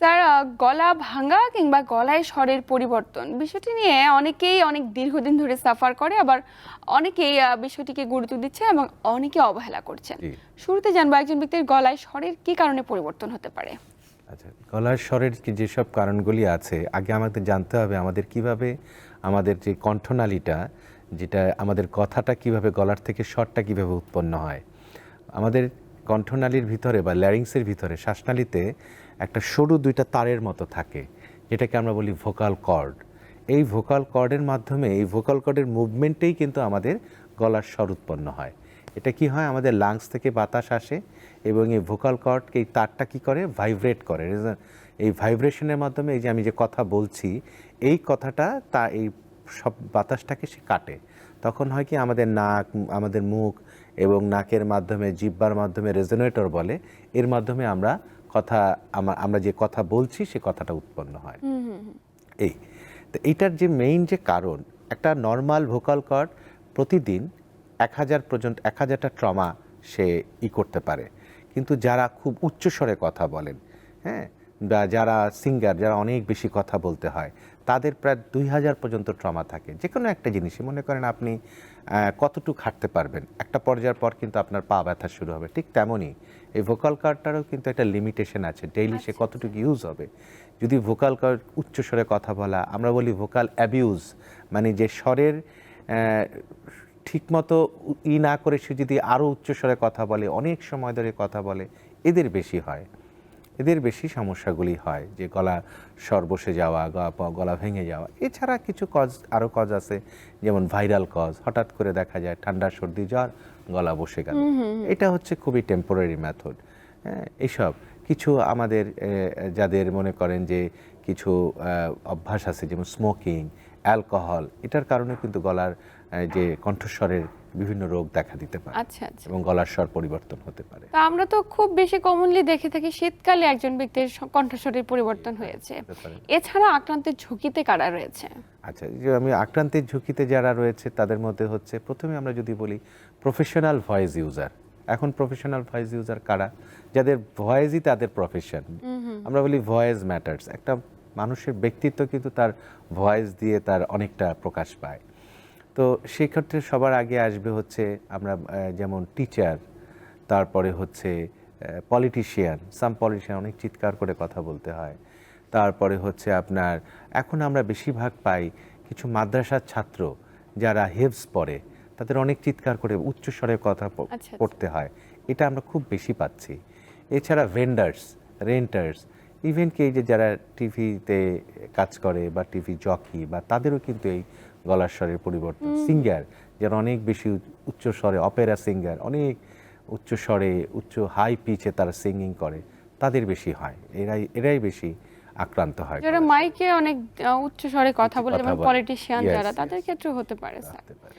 Sir গলা ভাঙা কিংবা গলায় স্বরের পরিবর্তন বিষয়টি নিয়ে অনেকেই অনেক দীর্ঘদিন ধরে সাফার করে আবার অনেকেই বিষয়টিকে গুরুত্ব দিচ্ছে এবং অনেকে অবহেলা করছেন। জি। শুরুতে জানব একজন ব্যক্তির গলায় স্বরের কি কারণে পরিবর্তন হতে পারে। আচ্ছা গলার স্বরের কি যেসব কারণগুলি আছে আগে আমাদের জানতে হবে আমাদের কীভাবে আমাদের যে কণ্ঠনালীটা যেটা আমাদের কথাটা কীভাবে গলার থেকে স্বরটা কীভাবে উৎপন্ন হয়। আমাদের কণ্ঠনালীর ভিতরে বা ল্যারিংসের ভিতরে, শ্বাসনালীতে একটা সরু দুইটা তারের মতো থাকে, যেটাকে আমরা বলি ভোকাল কর্ড। এই ভোকাল কর্ডের মাধ্যমে, এই ভোকাল কর্ডের মুভমেন্টেই কিন্তু আমাদের গলার স্বর উৎপন্ন হয়। এটা কি হয়? আমাদের লাংস থেকে বাতাস আসে এবং এই ভোকাল কর্ডকে, এই তারটা কি করে? ভাইব্রেট করে। এই ভাইব্রেশনের মাধ্যমে, এই যে আমি যে কথা বলছি, এই কথাটা তা, এই সব বাতাসটাকে সে কাটে। তখন হয় কি আমাদের নাক আমাদের মুখ এবং নাকের মাধ্যমে জিব্বার মাধ্যমে রেজোনেটর বলে এর মাধ্যমে আমরা কথা আমরা যে কথা বলছি সে কথাটা উৎপন্ন হয়। এই তো এইটার যে মেইন যে কারণ একটা নর্মাল ভোকাল কর্ড প্রতিদিন এক হাজার পর্যন্ত এক হাজারটা ট্রমা সে ই করতে পারে। কিন্তু যারা খুব উচ্চস্বরে কথা বলেন হ্যাঁ যারা সিঙ্গার যারা অনেক বেশি কথা বলতে হয় তাদের প্রায় দুই হাজার পর্যন্ত ট্রমা থাকে। যে কোনো একটা জিনিসই। মনে করেন আপনি কতটুকু হাঁটতে পারবেন? একটা পর্যায়ের পর কিন্তু আপনার পা ব্যথা শুরু হবে। ঠিক তেমনই এই ভোকাল কার্ডটারও কিন্তু একটা লিমিটেশন আছে। ডেইলি সে কতটুকু ইউজ হবে? যদি ভোকাল কর্ড উচ্চস্বরে কথা বলা আমরা বলি ভোকাল অ্যাবিউজ মানে যে স্বরের ঠিকমতো ই না করে সে যদি আরও উচ্চস্বরে কথা বলে অনেক সময় ধরে কথা বলে এদের বেশি হয়। এদের বেশি সমস্যাগুলি হয় যে গলা স্বর বসে যাওয়া গ- প- গলা ভেঙে যাওয়া। এছাড়া কিছু কজ আরও কজ আছে যেমন ভাইরাল কজ হঠাৎ করে দেখা যায় ঠান্ডা সর্দি জ্বর গলা বসে গেল। এটা হচ্ছে খুবই টেম্পোরারি মেথড হ্যাঁ এইসব কিছু আমাদের যাদের মনে করেন যে কিছু অভ্যাস আছে যেমন স্মোকিং অ্যালকোহল এটার কারণে কিন্তু গলার যে কণ্ঠস্বরের বিভিন্ন রোগ দেখা দিতে পারে আচ্ছা আচ্ছা। এবং গলার স্বর পরিবর্তন হতে পারে। তা আমরা তো খুব বেশি কমনলি দেখে থাকি শীতকালে একজন ব্যক্তির কণ্ঠস্বরের পরিবর্তন হয়েছে। এছাড়া আক্রান্তের ঝুঁকিতে কারা রয়েছে? আচ্ছা যে আমি আক্রান্তের ঝুঁকিতে যারা রয়েছে তাদের মধ্যে হচ্ছে প্রথমে আমরা যদি বলি প্রফেশনাল ভয়েস ইউজার এখন প্রফেশনাল ভয়েস ইউজার কারা? যাদের ভয়েসই তাদের প্রফেশন আমরা বলি ভয়েস ম্যাটার্স একটা মানুষের ব্যক্তিত্ব কিন্তু তার ভয়েস দিয়ে তার অনেকটা প্রকাশ পায়। তো সেক্ষেত্রে সবার আগে আসবে হচ্ছে আমরা যেমন টিচার তারপরে হচ্ছে পলিটিশিয়ান সাম পলিটিশিয়ান অনেক চিৎকার করে কথা বলতে হয়। তারপরে হচ্ছে আপনার এখন আমরা বেশিরভাগ পাই কিছু মাদ্রাসার ছাত্র যারা হেভস পড়ে তাদের অনেক চিৎকার করে উচ্চস্বরে কথা আচ্ছা, আচ্ছা। পড়তে হয়। এটা আমরা খুব বেশি পাচ্ছি। এছাড়া ভেন্ডার্স রেন্টার্স ইভেন কি এই যে যারা টিভিতে কাজ করে বা টিভি জকি বা তাদেরও কিন্তু এই গলার স্বরের পরিবর্তন। সিঙ্গার যারা অনেক বেশি উচ্চ স্বরে অপেরা সিঙ্গার অনেক উচ্চ স্বরে উচ্চ হাই পিচে তারা সিঙ্গিং করে তাদের বেশি হয়। এরাই এরাই বেশি আক্রান্ত হয় যারা মাইকে অনেক উচ্চ স্বরে কথা বলে যেমন পলিটিশিয়ান যারা তাদের ক্ষেত্রে হতে পারে স্যার। হতে পারে।